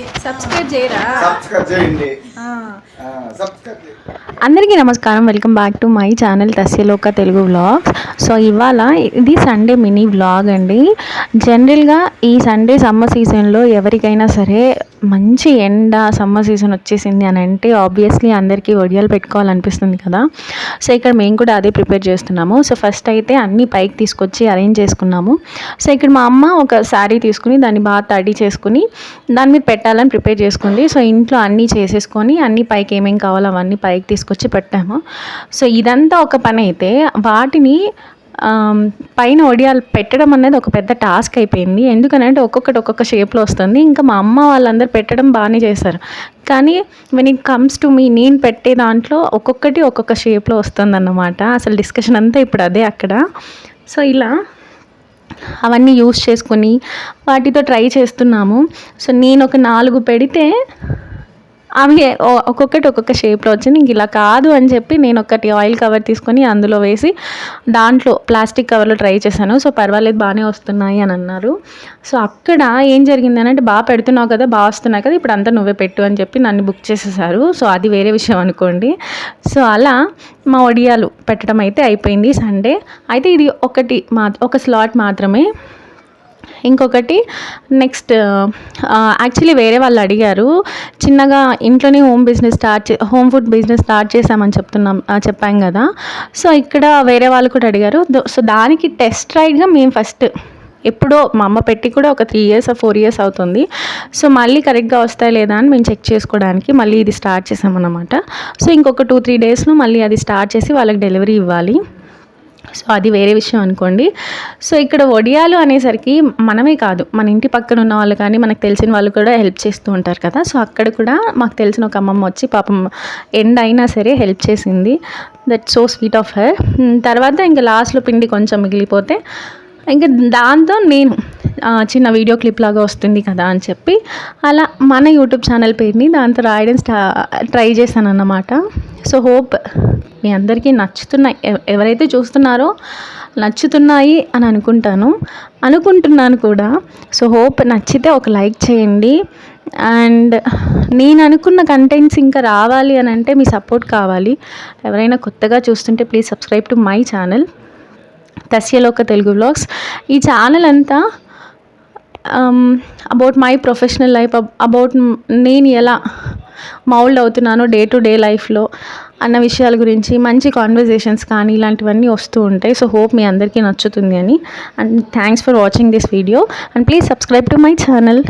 Subscribe చేయరా? Subscribe చేయండి. ఆ. ఆ, సబ్స్క్రైబ్ చేయండి. అందరికీ నమస్కారం. Welcome back to my channel Tasyaloka Telugu vlogs so ఇవాళ ఇది సండే మినీ వ్లాగ్ అండి. జనరల్గా ఈ సండే సమ్మర్ సీజన్లో ఎవరికైనా సరే మంచి ఎండ సమ్మర్ సీజన్ వచ్చేసింది అని అంటే ఆబ్వియస్లీ అందరికీ వడియాలు పెట్టుకోవాలనిపిస్తుంది కదా. సో ఇక్కడ మేము కూడా అదే ప్రిపేర్ చేస్తున్నాము. సో ఫస్ట్ అయితే అన్నీ పైకి తీసుకొచ్చి అరేంజ్ చేసుకున్నాము. సో ఇక్కడ మా అమ్మ ఒక శారీ తీసుకుని దాన్ని బాగా తడి చేసుకుని దాని మీద పెట్టాలని ప్రిపేర్ చేసుకుంది. సో ఇంట్లో అన్నీ చేసేసుకొని అన్నీ పైకి ఏమేమి కావాలో అవన్నీ పైకి తీసుకొచ్చి పెట్టాము. సో ఇదంతా ఒక పని అయితే వాటిని పైన ఒడియాలు పెట్టడం అనేది ఒక పెద్ద టాస్క్ అయిపోయింది. ఎందుకనంటే ఒక్కొక్కటి ఒక్కొక్క షేప్లో వస్తుంది. ఇంకా మా అమ్మ వాళ్ళందరూ పెట్టడం బాగానే చేశారు. కానీ when it comes to me నేను పెట్టే దాంట్లో ఒక్కొక్కటి ఒక్కొక్క షేప్లో వస్తుంది అన్నమాట అసలు డిస్కషన్ అంతా ఇప్పుడు అదే అక్కడ. సో ఇలా అవన్నీ యూస్ చేసుకొని వాటితో ట్రై చేస్తున్నాము. సో నేను ఒక నాలుగు పెడితే అవి ఒక్కొక్కటి ఒక్కొక్క షేప్లో వచ్చింది. ఇంక ఇలా కాదు అని చెప్పి నేను ఒకటి ఆయిల్ కవర్ తీసుకొని అందులో వేసి దాంట్లో ప్లాస్టిక్ కవర్లో ట్రై చేశాను. సో పర్వాలేదు బాగానే వస్తున్నాయి అని అన్నారు. సో అక్కడ ఏం జరిగింది అంటే బాగా పెడుతున్నావు కదా బాగా వస్తున్నాయి కదా ఇప్పుడు అంతా నువ్వే పెట్టు అని చెప్పి నన్ను బుక్ చేసేసారు. సో అది వేరే విషయం అనుకోండి. సో అలా మా ఒడియాలు పెట్టడం అయితే అయిపోయింది సండే. అయితే ఇది ఒకటి మా ఒక స్లాట్ మాత్రమే. ఇంకొకటి నెక్స్ట్ యాక్చువల్లీ వేరే వాళ్ళు అడిగారు చిన్నగా ఇంట్లోనే హోమ్ బిజినెస్ స్టార్ట్ చే హోమ్ ఫుడ్ బిజినెస్ స్టార్ట్ చేసామని చెప్తున్నాం చెప్పాం కదా. సో ఇక్కడ వేరే వాళ్ళు కూడా అడిగారు సో దానికి టెస్ట్ రైడ్గా మేము ఫస్ట్ ఎప్పుడో మా అమ్మ పెట్టి కూడా ఒక త్రీ ఇయర్స్ ఫోర్ ఇయర్స్ అవుతుంది. సో మళ్ళీ కరెక్ట్గా వస్తాయి లేదా అని మేము చెక్ చేసుకోవడానికి మళ్ళీ ఇది స్టార్ట్ చేసామన్నమాట సో ఇంకొక టూ త్రీ డేస్లో మళ్ళీ అది స్టార్ట్ చేసి వాళ్ళకి డెలివరీ ఇవ్వాలి. సో అది వేరే విషయం అనుకోండి. సో ఇక్కడ వడియాలు అనేసరికి మనమే కాదు. మన ఇంటి పక్కన ఉన్న వాళ్ళు కానీ మనకు తెలిసిన వాళ్ళు కూడా హెల్ప్ చేస్తూ ఉంటారు కదా. సో అక్కడ కూడా మాకు తెలిసిన ఒక అమ్మమ్మ వచ్చి పాపం ఎండ్ అయినా సరే హెల్ప్ చేసింది. That so sweet of her తర్వాత ఇంకా లాస్ట్లో పిండి కొంచెం మిగిలిపోతే ఇంకా దాంతో నేను చిన్న వీడియో క్లిప్ లాగా వస్తుంది కదా అని చెప్పి అలా మన యూట్యూబ్ ఛానల్ పేరుని దాంతో రాయడం స్టా ట్రై చేశాను అన్నమాట సో హోప్ మీ అందరికీ నచ్చుతున్నాయి ఎవ- ఎవరైతే చూస్తున్నారో నచ్చుతున్నాయి అని అనుకుంటాను. అనుకుంటున్నాను కూడా. సో హోప్ నచ్చితే ఒక లైక్ చేయండి. అండ్ నేను అనుకున్న కంటెంట్స్ ఇంకా రావాలి అని అంటే మీ సపోర్ట్ కావాలి. ఎవరైనా కొత్తగా చూస్తుంటే please subscribe to my channel. Tasyaloka Telugu vlogs. ఈ ఛానల్ అంతా about my professional life about నేను ఎలా మౌల్డ్ అవుతున్నానో డే టు డే లైఫ్లో అన్న విషయాల గురించి మంచి కాన్వర్జేషన్స్ కానీ ఇలాంటివన్నీ వస్తూ ఉంటాయి. సో హోప్ మీ అందరికీ నచ్చుతుంది అని. And thanks for watching this video and please subscribe to my channel